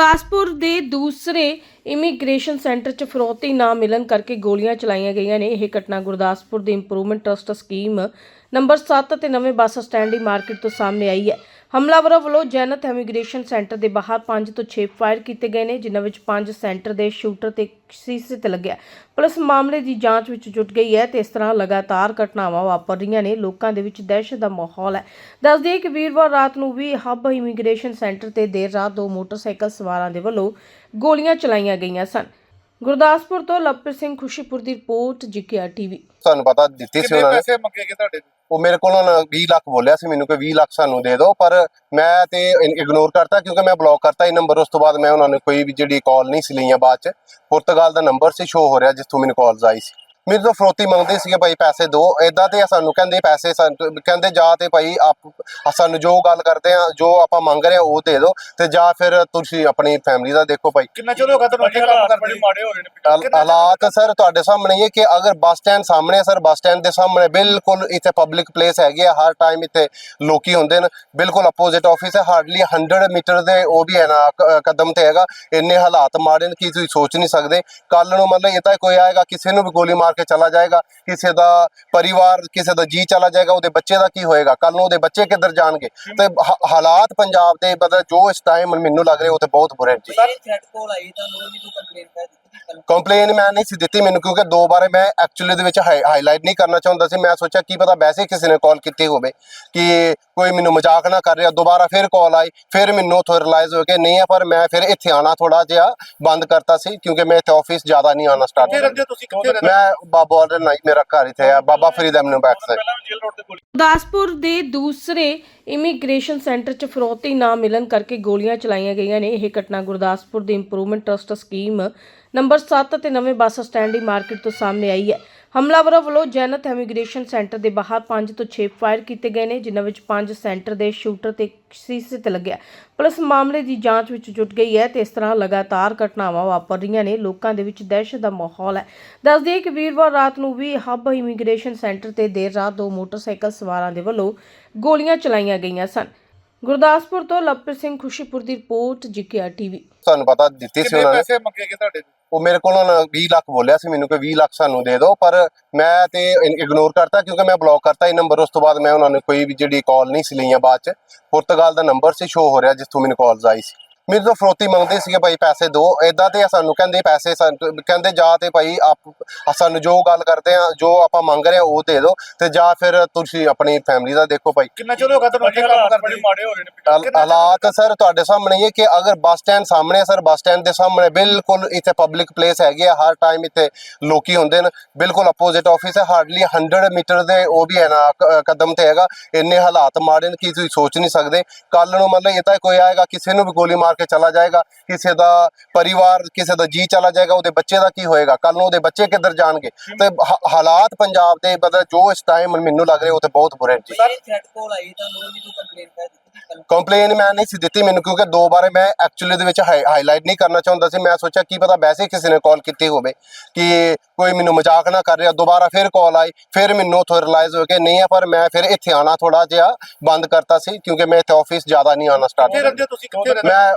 ਗੁਰਦਾਸਪੁਰ ਦੇ ਦੂਸਰੇ immigration centre 'ਚ ਫਰੋਤੀ ਨਾ ਮਿਲਣ ਕਰਕੇ ਗੋਲੀਆਂ ਚਲਾਈਆਂ ਗਈਆਂ ਨੇ। ਇਹ ਘਟਨਾ ਗੁਰਦਾਸਪੁਰ ਦੇ ਇੰਪਰੂਵਮੈਂਟ ਟਰਸਟ ਸਕੀਮ ਨੰਬਰ 7 ਤੇ ਨਵੇਂ ਬੱਸ ਸਟੈਂਡ ਦੀ ਮਾਰਕੀਟ ਤੋਂ ਸਾਹਮਣੇ ਆਈ ਹੈ। ਹਮਲਾਵਰਾਂ ਵੱਲੋਂ ਜੈਨਤ ਇਮੀਗ੍ਰੇਸ਼ਨ ਸੈਂਟਰ ਦੇ ਬਾਹਰ 5 ਤੋਂ 6 ਫਾਇਰ ਕੀਤੇ ਗਏ ਨੇ ਜਿਨ੍ਹਾਂ ਵਿੱਚ 5 ਸੈਂਟਰ ਦੇ ਸ਼ੂਟਰ ਤੇ ਸੀਸੇ ਤੇ ਲੱਗਿਆ। ਪੁਲਿਸ ਮਾਮਲੇ ਦੀ ਜਾਂਚ ਵਿੱਚ ਜੁਟ ਗਈ ਹੈ ਤੇ ਇਸ ਤਰ੍ਹਾਂ ਲਗਾਤਾਰ ਘਟਨਾਵਾਂ ਵਾਪਰ ਰਹੀਆਂ ਨੇ ਲੋਕਾਂ ਦੇ ਵਿੱਚ ਦਹਿਸ਼ਤ ਦਾ ਮਾਹੌਲ ਹੈ। ਦੱਸ ਦਈਏ ਕਿ ਵੀਰਵਾਰ ਰਾਤ ਨੂੰ ਵੀ ਹੱਬ ਇਮੀਗ੍ਰੇਸ਼ਨ ਸੈਂਟਰ ਤੇ ਦੇਰ ਰਾਤ ਦੋ ਮੋਟਰਸਾਈਕਲ ਸਵਾਰਾਂ ਦੇ ਵੱਲੋਂ ਗੋਲੀਆਂ ਚਲਾਈਆਂ ਗਈਆਂ ਸਨ। ਗੁਰਦਾਸਪੁਰ ਤੋਂ ਲਵਪ੍ਰੀਤ ਸਿੰਘ ਖੁਸ਼ੀਪੁਰ ਦੀ ਰਿਪੋਰਟ ਜੀਕੇਆਰ ਟੀਵੀ। ਤੁਹਾਨੂੰ ਪਤਾ ਦਿੱਤੀ ਸੀ ਕਿੰਨੇ ਉਹਨਾਂ ਨੇ? ਪੈਸੇ ਮੰਗੇ ਗਏ ਤੁਹਾਡੇ? ਤੋਂ? ਉਹ ਮੇਰੇ ਕੋਲ ਉਹਨਾਂ ਨੇ 20 ਲੱਖ ਬੋਲਿਆ ਸੀ, ਮੈਨੂੰ ਕਿ 20 ਲੱਖ ਸਾਨੂੰ ਦੇ ਦਿਓ, ਪਰ ਮੈਂ ਤੇ ਇਗਨੋਰ ਕਰਤਾ ਕਿਉਂਕਿ ਮੈਂ ਬਲੌਕ ਕਰਤਾ ਇਹ ਨੰਬਰ ਉਸ ਤੋਂ ਬਾਅਦ ਮੈਂ ਉਹਨਾਂ ਨੂੰ ਕੋਈ ਵੀ ਜਿਹੜੀ ਕਾਲ ਨਹੀਂ ਸੀ ਲਈਆਂ ਬਾਅਦ ਚ। ਪੁਰਤਗਾਲ ਦਾ ਨੰਬਰ ਸੀ ਸ਼ੋ ਹੋ ਰਿਹਾ ਜਿੱਥੋਂ ਮੈਨੂੰ ਕਾਲਸ ਆਈ ਸੀ। ਮੇਰੇ ਤੋਂ ਫਰੋਤੀ ਮੰਗਦੇ ਸੀਗੇ ਭਾਈ ਪੈਸੇ ਦਿਓ ਇਦਾਂ ਤੇ ਸਾਨੂੰ ਕਹਿੰਦੇ ਪੈਸੇ ਕਹਿੰਦੇ ਜਾ ਤੇ ਭਾਈ ਆਪ ਸਾਨੂੰ ਜੋ ਗੱਲ ਕਰਦੇ ਆ ਜੋ ਆਪਾਂ ਮੰਗ ਰਹੇ ਆ ਉਹ ਦੇ ਦਿਓ ਤੇ ਜਾਂ ਫਿਰ ਤੁਸੀਂ ਆਪਣੀ ਫੈਮਿਲੀ ਦਾ ਦੇਖੋ ਭਾਈ। ਕਿੰਨਾ ਚਿਰ ਹੋ ਗਿਆ ਤੁਹਾਨੂੰ ਇੱਥੇ ਕੰਮ ਕਰਦੇ ਮਾੜੇ ਹੋ ਰਹੇ ਨੇ ਹਾਲ- ਹਾਲਾਤ ਸਰ ਤੁਹਾਡੇ ਸਾਹਮਣੇ ਕਿ ਅਗਰ ਬੱਸ ਸਟੈਂਡ ਸਾਹਮਣੇ ਸਰ ਬੱਸ ਸਟੈਂਡ ਦੇ ਸਾਹਮਣੇ ਬਿਲਕੁਲ ਇੱਥੇ ਪਬਲਿਕ ਪਲੇਸ ਹੈਗੀ ਹੈ ਹਰ ਟਾਈਮ ਇੱਥੇ ਲੋਕੀ ਹੁੰਦੇ ਨੇ ਬਿਲਕੁਲ ਆਪੋਜ਼ਿਟ ਆਫਿਸ ਹੈ ਹਾਰਡਲੀ 100 ਮੀਟਰ ਦੇ ਉਹ ਵੀ ਹੈ ਨਾ ਕਦਮ ਤੇ ਹੈਗਾ ਇੰਨੇ ਹਾਲਾਤ ਮਾੜੇ ਨੇ ਕਿ ਤੁਸੀਂ ਸੋਚ ਨਹੀਂ ਸਕਦੇ। ਕੱਲ ਨੂੰ ਮਤਲਬ ਇਹ ਤਾਂ ਕੋਈ ਆਏਗਾ ਕਿਸੇ ਨੂੰ ਵੀ ਗੋਲੀ ਮਾਰ ਕੇ ਚਲਾ ਜਾਏਗਾ ਕਿਸੇ ਦਾ ਪਰਿਵਾਰ ਕਿਸੇ ਦਾ ਜੀ ਚਲਾ ਜਾਏਗਾ ਉਹਦੇ ਬੱਚੇ ਦਾ ਕੀ ਹੋਏਗਾ? ਕੱਲ ਨੂੰ ਉਹਦੇ ਬੱਚੇ ਕਿੱਧਰ ਜਾਣਗੇ? ਤੇ ਹਾਲਾਤ ਪੰਜਾਬ ਦੇ ਮਤਲਬ ਜੋ ਇਸ ਟਾਈਮ ਮੈਨੂੰ ਲੱਗ ਰਿਹਾ ਉਹ ਤੇ ਬਹੁਤ ਬੁਰੇ ਨੇ ਜੀ। ਸਰ ਥ੍ਰੈਟ ਕਾਲ ਆਈ ਤਾਂ ਉਹ ਵੀ ਕੋਈ ਕੰਪਲੇਂਟ ਕਰ ਦਿੱਤੀ ਕੱਲ ਕੰਪਲੇਨ ਮੈਂ ਨਹੀਂ ਸੀ ਦਿੱਤੀ ਮੈਨੂੰ ਕਿਉਂਕਿ ਦੋ ਬਾਰੇ ਮੈਂ ਐਕਚੁਅਲੀ ਦੇ ਵਿੱਚ ਹਾਈਲਾਈਟ ਨਹੀਂ ਕਰਨਾ ਚਾਹੁੰਦਾ ਸੀ। ਮੈਂ ਸੋਚਿਆ ਕੀ ਪਤਾ ਵੈਸੇ ਕਿਸੇ ਨੇ ਕਾਲ ਕੀਤੀ ਹੋਵੇ ਕਿ ਕੋਈ ਮੈਨੂੰ ਮਜ਼ਾਕ ਨਾ ਕਰ ਰਿਹਾ। ਦੁਬਾਰਾ ਫਿਰ ਕਾਲ ਆਈ ਫਿਰ ਮੈਨੂੰ ਉੱਥੋਂ ਰਿਅਲਾਈਜ਼ ਹੋ ਕੇ ਨਹੀਂ ਹੈ ਪਰ ਮੈਂ ਫਿਰ ਇੱਥੇ ਆਣਾ ਥੋੜਾ ਜਿਹਾ ਬੰਦ ਕਰਤਾ ਸੀ ਕਿਉਂਕਿ ਮੈਂ ਇੱਥੇ ਆਫਿਸ ਜ਼ਿਆਦਾ ਨਹੀਂ ਆਣਾ ਸਟਾਰਟ ਮੈਂ ਬਾਬਾ ਆਲਰ ਨਹੀਂ ਮੇਰਾ ਘਰ ਇੱਥੇ ਆ Baba Farid avenue back side. ਪਹਿਲਾਂ ਵੀ ਜੇਲ੍ਹ ਰੋਡ ਤੇ ਗੋਲੀ ਗੁਰਦਾਸਪੁਰ ਦੇ ਦੂਸਰੇ ਇਮੀਗ੍ਰੇਸ਼ਨ ਸੈਂਟਰ 'ਚ ਫਰੋਤੀ ਨਾ ਮਿਲਣ ਕਰਕੇ ਗੋਲੀਆਂ ਚਲਾਈਆਂ ਗਈਆਂ ਨੇ। ਇਹ ਘਟਨਾ ਗੁਰਦਾਸਪੁਰ ਦੀ ਇੰਪਰੂਵਮੈਂਟ ਟਰਸਟ ਸਕੀਮ ਨੰਬਰ 7 ਤੇ ਨਵੇਂ ਬੱਸ ਸਟੈਂਡ ਦੀ ਮਾਰਕੀਟ ਤੋਂ ਸਾਹਮਣੇ ਆਈ ਹੈ। ਹਮਲਾਵਰਾਂ ਵੱਲੋਂ ਜੈਨਤ ਇਮੀਗ੍ਰੇਸ਼ਨ ਸੈਂਟਰ ਦੇ ਬਾਹਰ 5 ਤੋਂ 6 ਫਾਇਰ ਕੀਤੇ ਗਏ ਨੇ, ਜਿਨ੍ਹਾਂ ਵਿੱਚ 5 ਸੈਂਟਰ ਦੇ ਸ਼ੂਟਰ ਤੇ ਸੀਸੇ ਤੇ ਲੱਗਿਆ। ਪੁਲਿਸ ਮਾਮਲੇ ਦੀ ਜਾਂਚ ਵਿੱਚ ਜੁਟ ਗਈ ਹੈ ਤੇ ਇਸ ਤਰ੍ਹਾਂ ਲਗਾਤਾਰ ਘਟਨਾਵਾਂ ਵਾਪਰ ਰਹੀਆਂ ਨੇ, ਲੋਕਾਂ ਦੇ ਵਿੱਚ ਦਹਿਸ਼ਤ ਦਾ ਮਾਹੌਲ ਹੈ। ਦੱਸ ਦਈਏ ਕਿ ਵੀਰਵਾਰ ਰਾਤ ਨੂੰ ਵੀ ਹੱਬ ਇਮੀਗ੍ਰੇਸ਼ਨ ਸੈਂਟਰ ਤੇ ਦੇਰ ਰਾਤ ਦੋ ਮੋਟਰਸਾਈਕਲ ਸਵਾਰਾਂ ਦੇ ਵੱਲੋਂ ਗੋਲੀਆਂ ਚਲਾਈਆਂ ਗਈਆਂ ਸਨ। ਗੁਰਦਾਸਪੁਰ ਤੋਂ ਲਵਪ੍ਰੀਤ ਸਿੰਘ ਖੁਸ਼ੀਪੁਰ ਦੀ ਰਿਪੋਰਟ ਜੀਕੇਆਰ ਟੀਵੀ। ਤੁਹਾਨੂੰ ਪਤਾ ਦਿੱਤੀ ਸੀ ਕਿੰਨੇ ਉਹਨਾਂ ਨੇ। ਪੈਸੇ ਮੰਗੇ ਗਏ ਤੁਹਾਡੇ ਤੋਂ? ਉਹ ਮੇਰੇ ਕੋਲ ਉਹਨਾਂ ਨੇ 20 ਲੱਖ ਬੋਲਿਆ ਸੀ ਮੈਨੂੰ ਕਿ 20 ਲੱਖ ਸਾਨੂੰ ਦੇ ਦਿਓ ਪਰ ਮੈਂ ਤੇ ਇਗਨੋਰ ਕਰਤਾ ਕਿਉਂਕਿ ਮੈਂ ਬਲੌਕ ਕਰਤਾ ਇਹ ਨੰਬਰ ਉਸ ਤੋਂ ਬਾਅਦ ਮੈਂ ਉਹਨਾਂ ਨੂੰ ਕੋਈ ਵੀ ਜਿਹੜੀ ਕਾਲ ਨਹੀਂ ਸੀ ਲਈਆਂ ਬਾਅਦ ਚ। ਪੁਰਤਗਾਲ ਦਾ ਨੰਬਰ ਸੀ ਸ਼ੋ ਹੋ ਰਿਹਾ ਜਿੱਥੋਂ ਮੈਨੂੰ ਕਾਲਸ ਆਈ ਸੀ। ਮੇਰੇ ਤੋਂ ਫਰੋਤੀ ਮੰਗਦੇ ਸੀਗੇ ਭਾਈ ਪੈਸੇ ਦਿਓ ਇਦਾਂ ਤੇ ਸਾਨੂੰ ਕਹਿੰਦੇ ਪੈਸੇ ਕਹਿੰਦੇ ਜਾ ਤੇ ਭਾਈ ਆਪ ਸਾਨੂੰ ਜੋ ਗੱਲ ਕਰਦੇ ਆ ਜੋ ਆਪਾਂ ਮੰਗ ਰਹੇ ਆ ਉਹ ਦੇ ਦਿਓ ਤੇ ਜਾਂ ਫਿਰ ਤੁਸੀਂ ਆਪਣੀ ਫੈਮਿਲੀ ਦਾ ਦੇਖੋ ਭਾਈ। ਕਿੰਨਾ ਚਿਰ ਹੋ ਗਿਆ ਤੁਹਾਨੂੰ ਇੱਥੇ ਕੰਮ ਕਰਦੇ ਮਾੜੇ ਹੋ ਰਹੇ ਨੇ ਹਾਲ- ਹਾਲਾਤ ਸਰ ਤੁਹਾਡੇ ਸਾਹਮਣੇ ਹੀ ਹੈ ਕਿ ਅਗਰ ਬੱਸ ਸਟੈਂਡ ਸਾਹਮਣੇ ਸਰ ਬੱਸ ਸਟੈਂਡ ਦੇ ਸਾਹਮਣੇ ਬਿਲਕੁਲ ਇੱਥੇ ਪਬਲਿਕ ਪਲੇਸ ਹੈਗੀ ਹੈ ਹਰ ਟਾਈਮ ਇੱਥੇ ਲੋਕੀ ਹੁੰਦੇ ਨੇ। ਬਿਲਕੁਲ ਆਪੋਜ਼ਿਟ ਆਫਿਸ ਹੈ ਹਾਰਡਲੀ 100 ਮੀਟਰ ਦੇ ਉਹ ਵੀ ਹੈ ਨਾ ਕਦਮ ਤੇ ਹੈਗਾ। ਇੰਨੇ ਹਾਲਾਤ ਮਾੜੇ ਨੇ ਕਿ ਤੁਸੀਂ ਸੋਚ ਨਹੀਂ ਸਕਦੇ। ਕੱਲ ਨੂੰ ਮਤਲਬ ਇਹ ਤਾਂ ਕੋਈ ਆਏਗਾ ਕਿਸੇ ਨੂੰ ਵੀ ਗੋਲੀ ਮਾਰ ਕੇ ਚਲਾ ਜਾਏਗਾ ਕਿਸੇ ਦਾ ਪਰਿਵਾਰ ਕਿਸੇ ਦਾ ਜੀ ਚਲਾ ਜਾਏਗਾ ਉਹਦੇ ਬੱਚੇ ਦਾ ਕੀ ਹੋਏਗਾ? ਕੱਲ ਨੂੰ ਉਹਦੇ ਬੱਚੇ ਕਿੱਧਰ ਜਾਣਗੇ? ਤੇ ਹਾਲਾਤ ਪੰਜਾਬ ਦੇ ਮਤਲਬ ਜੋ ਇਸ ਟਾਈਮ ਮੈਨੂੰ ਲੱਗ ਰਿਹਾ ਉਹ ਤੇ ਬਹੁਤ ਬੁਰੇ ਨੇ ਜੀ। ਸਰ ਥ੍ਰੈਟ ਕਾਲ ਆਈ ਤਾਂ ਉਹ ਵੀ ਕੋਈ ਕੰਪਲੇਂਟ ਕਰ ਦਿੱਤੀ ਕੱਲ ਕੰਪਲੇਨ ਮੈਂ ਨਹੀਂ ਸੀ ਦਿੱਤੀ ਮੈਨੂੰ ਕਿਉਂਕਿ ਦੋ ਬਾਰੇ ਮੈਂ ਐਕਚੁਅਲੀ ਦੇ ਵਿੱਚ ਹਾਈਲਾਈਟ ਨਹੀਂ ਕਰਨਾ ਚਾਹੁੰਦਾ ਸੀ। ਮੈਂ ਸੋਚਿਆ ਕੀ ਪਤਾ ਵੈਸੇ ਕਿਸੇ ਨੇ ਕਾਲ ਕੀਤੀ ਹੋਵੇ ਕਿ ਕੋਈ ਮੈਨੂੰ ਮਜ਼ਾਕ ਨਾ ਕਰ ਰਿਹਾ। ਦੁਬਾਰਾ ਫਿਰ ਕਾਲ ਆਈ ਫਿਰ ਮੈਨੂੰ ਉੱਥੋਂ ਰਿਅਲਾਈਜ਼ ਹੋ ਕੇ ਨਹੀਂ ਹੈ ਪਰ ਮੈਂ ਫਿਰ ਇੱਥੇ ਆਣਾ ਥੋੜਾ ਜਿਹਾ ਬੰਦ ਕਰਤਾ ਸੀ ਕਿਉਂਕਿ ਮੈਂ ਇੱਥੇ ਆਫਿਸ ਜ਼ਿਆਦਾ ਨਹੀਂ ਆਣਾ ਸਟਾਰਟ ਮੈਂ